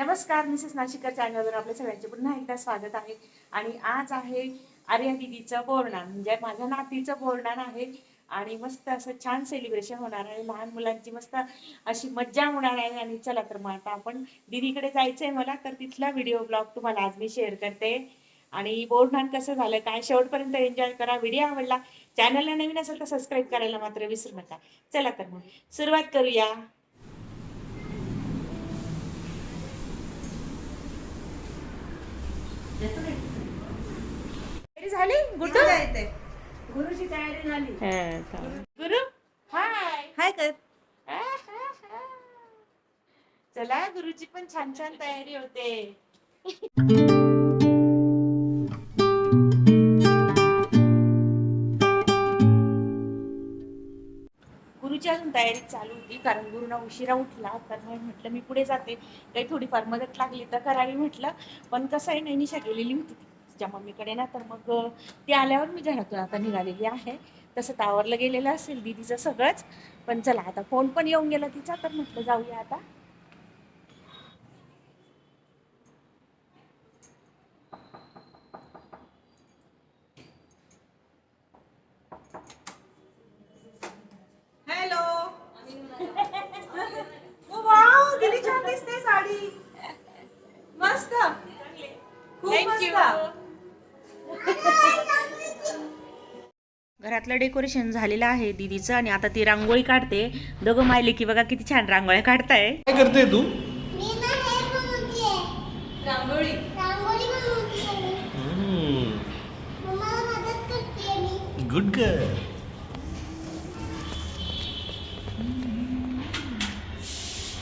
नमस्कार मिसेस नाशिकर चॅनलवर आपल्या सगळ्यांचे पुन्हा एकदा स्वागत आहे. आणि आज आहे आर्या दिदीचं बोरणान म्हणजे माझ्या नातीचं बोरणान आहे. आणि मस्त असं छान सेलिब्रेशन होणार आहे. लहान मुलांची मस्त अशी मज्जा होणार आहे. आणि चला तर मग आता आपण दिदीकडे जायचंय मला तर तिथला व्हिडिओ ब्लॉग तुम्हाला आज मी शेअर करते. आणि बोरणान कसं झालं काय शेवटपर्यंत एन्जॉय करा. व्हिडिओ आवडला चॅनलला नवीन असेल तर सबस्क्राईब करायला मात्र विसरू नका. चला तर मग सुरुवात करूया. झाली? गुड्डू? गुरुची तयारी झाली. गुरु हाय. हाय कर. चला गुरुची पण छान छान तयारी होते. गुरुची अजून तयारी चालू होती कारण गुरुना उशिरा उठला. तर मग म्हटलं मी पुढे जाते. काही थोडीफार मदत लागली तर करावी म्हटलं. पण कसं आहे नैनिशा गेलेली होती ती तिच्या मम्मीकडे ना तर मग ती आल्यावर मी घरातून आता निघालेली आहे. तसं तावरला गेलेलं असेल दीदीचं सगळंच पण चला आता फोन पण येऊन गेला तिचा तर म्हटलं जाऊया आता. साडी. मस्त. खूप थँक्यू मस्त. घरातलं डेकोरेशन झालेलं आहे दीदीचं आणि आता ती रांगोळी काढते. दोघं मायले की बघा किती छान रांगोळ्या काढताय. काय करते तू? मी ना बनवतेय रांगोळी? रांगोळी बनवतेय मम्माला मदत करते मी. गुड गर्ल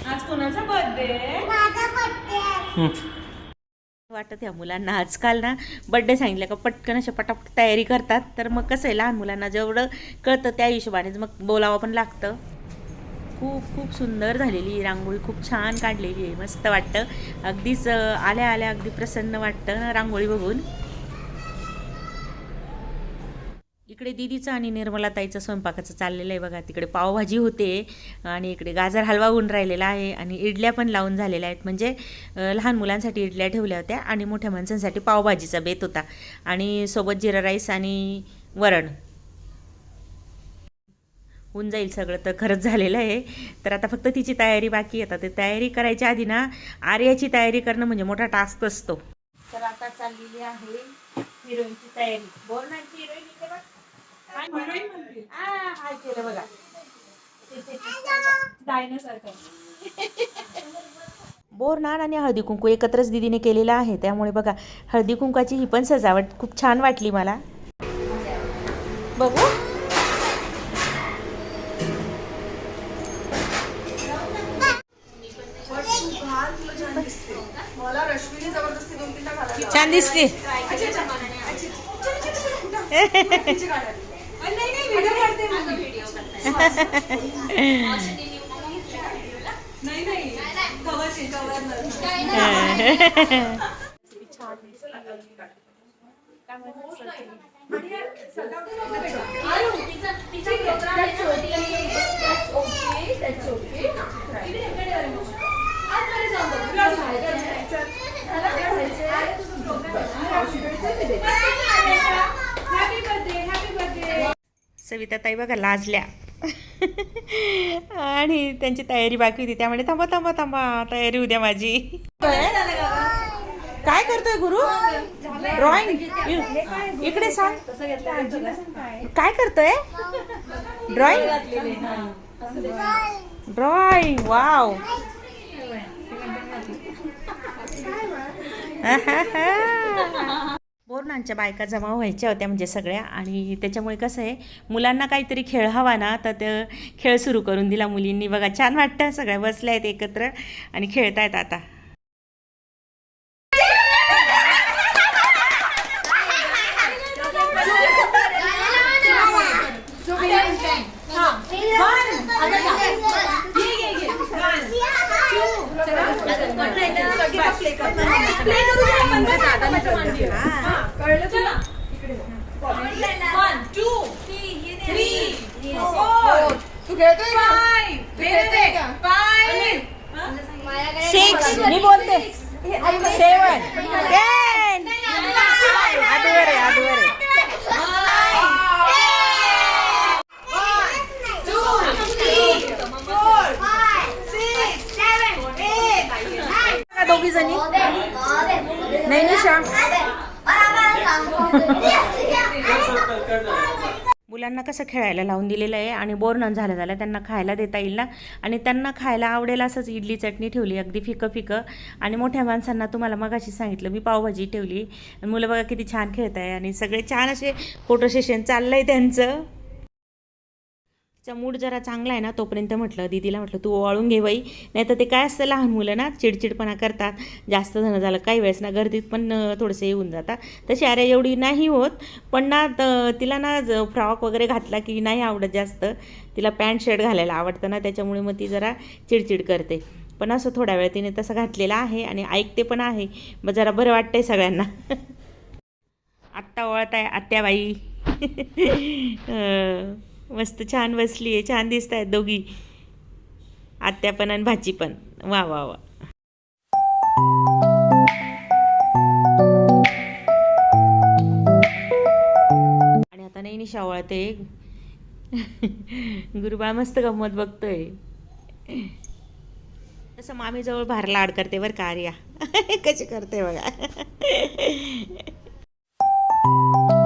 आज कोणाचा बर्थडे माझा बर्थडे वाटत या मुलांना आजकाल ना बड्डे सांगितलं का पटकन अशा पटापट तयारी करतात. तर मग कसं आहे लहान मुलांना जेवढं कळतं त्या हिशोबानेच मग बोलावं पण लागतं. खूप खूप सुंदर झालेली रांगोळी खूप छान काढलेली आहे. मस्त वाटतं. अगदीच आल्या आल्या अगदी प्रसन्न वाटतं रांगोळी बघून. इकडे दिदीचं आणि निर्मलाताईचं स्वयंपाकाचं चाललेलं आहे बघा. तिकडे पावभाजी होते आणि इकडे गाजर हलवा होऊन राहिलेला आहे आणि इडल्या पण लावून झालेल्या आहेत. म्हणजे लहान मुलांसाठी इडल्या ठेवल्या होत्या आणि मोठ्या माणसांसाठी पावभाजीचा बेत होता. आणि सोबत जिरा राईस आणि वरण. होऊन जाईल सगळं तर खरंच झालेलं आहे. तर आता फक्त तिची तयारी बाकी आहे. आता ते तयारी करायच्या आधी ना आर्याची तयारी करणं म्हणजे मोठा टास्क असतो. तर आता चाललेली आहे हिरोईनची तयारी. बोलण्याची हिरोईन इथे बघ काय म्हणते? आ, हाय केलं बघा आणि हळदी कुंकू एकत्रच दिदीने केलेलं आहे त्यामुळे बघा हळदी कुंकाची ही पण सजावट खूप छान वाटली मला बघू छान दिसते नाही नाही. व्हिडिओ काढते नाही नाही कवरची कवर सविताताई बघा लाजल्या. आणि त्यांची तयारी बाकी होती. त्यामुळे थांबा थांबा थांबा तयारी उद्या माझी. काय करतोय गुरु? ड्रॉइंग इकडे सांग. काय करतोय? ड्रॉइंग ड्रॉइंग वाव बोरणांच्या बायका जमा व्हायच्या होत्या म्हणजे सगळ्या. आणि त्याच्यामुळे कसं आहे मुलांना काहीतरी खेळ हवा ना तर ते खेळ सुरू करून दिला मुलींनी. बघा छान वाटतं सगळ्या बसल्या आहेत एकत्र आणि खेळतायत आता. सिक्स मी बोलते सेवन टेन आधीवर आहे आधीवर आहे त्यांना कसं खेळायला लावून दिलेलं आहे आणि बोर न झालं झालं त्यांना खायला देता येईल ना? आणि त्यांना खायला आवडेल असंच इडली चटणी ठेवली अगदी फिकं फिकं आणि मोठ्या माणसांना तुम्हाला मगाशी सांगितलं मी पावभाजी ठेवली. मुलं बघा किती छान खेळत आहे आणि सगळे छान असे फोटो सेशन चाललं आहे त्यांचं. तिचा मूड जरा चांगला आहे ना तोपर्यंत म्हटलं दीदीला म्हटलं तू ओवाळून घे बाई. नाही तर ते काय असतं लहान मुलं ना चिडचिडपणा करतात. जास्त जण झालं काही वेळेस ना गर्दीत पण थोडेसे थोडंसं येऊन जातात. तशी अरे एवढी नाही होत पण ना तिला ना ज- फ्रॉक वगैरे घातला की नाही आवडत जास्त. तिला पॅन्ट शर्ट घालायला आवडतं ना त्याच्यामुळे मग ती जरा चिडचिड करते. पण असं थोड्या वेळ तिने तसं घातलेलं आहे आणि ऐकते पण आहे. मग जरा बरं वाटतंय सगळ्यांना. आत्ता ओळत आहे आत्याबाई मस्त छान बसली आहे छान दिसत आहेत दोघी. आत्या पण आणि भाची पण. वा वा वा. आणि आता नाही निशा ते गुरुबाळ मस्त गंमत बघतोय. तसं मामीजवळ भारला आड करते बरं का आर्या. कशी करते बघा.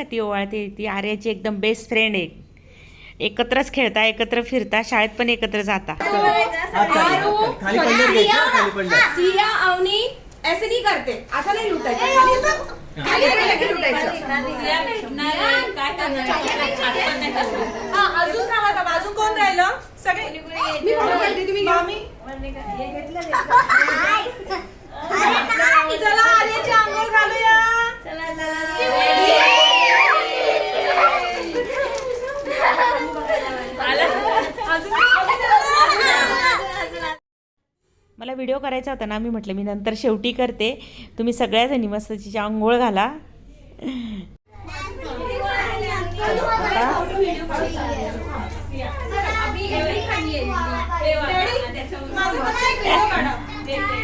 का ती ओवाळते ती आर्याची एकदम बेस्ट फ्रेंड आहे एकत्रच खेळता एकत्र फिरता शाळेत पण एकत्र जाता खाली पंढर घ्यायचं खाली पंढर सिया अवनी ऐसे नहीं करते असं नाही लुटायचं खाली पडलं की लुटायचं हा अजून राहा का अजून कोण राहिलं सगळे मी कोण बोलते तुम्ही मामी चला आर्याची आंघोळ घालूया मला व्हिडिओ करायचा होता ना मी म्हटलं मी नंतर शेवटी करते. तुम्ही सगळ्याजणी मस्त तिच्या आंघोळ घाला.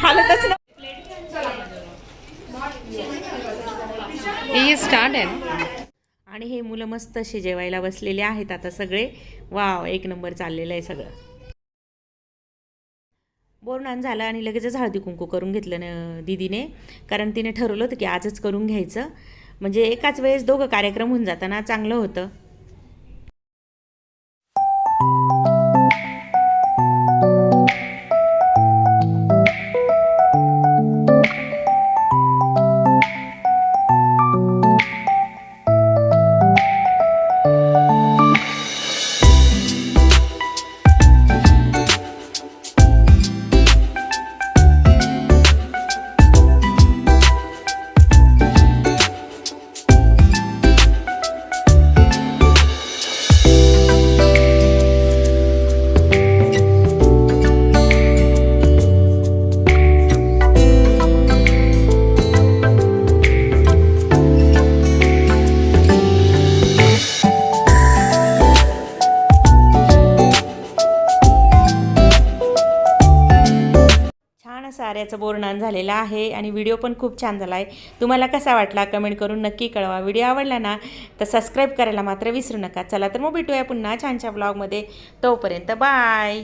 हालतच ना. स्टार्ट आहे हे मुलं मस्त असे जेवायला बसलेले आहेत आता सगळे. वाव एक नंबर चाललेलं आहे सगळं. बोरणान झालं आणि लगेचच हळदी कुंकू करून घेतलं न दीदीने. कारण तिने ठरवलं होतं की आजच करून घ्यायचं. म्हणजे एकाच वेळेस दोघं कार्यक्रम होऊन जाताना चांगलं होतं. साऱ्याचं बोरणान झालेलं आहे आणि व्हिडिओ पण खूप छान झाला आहे. तुम्हाला कसा वाटला कमेंट करून नक्की कळवा. व्हिडिओ आवडला ना तर सबस्क्राईब करायला मात्र विसरू नका. चला तर मग भेटूया पुन्हा छानच्या ब्लॉगमध्ये तोपर्यंत बाय!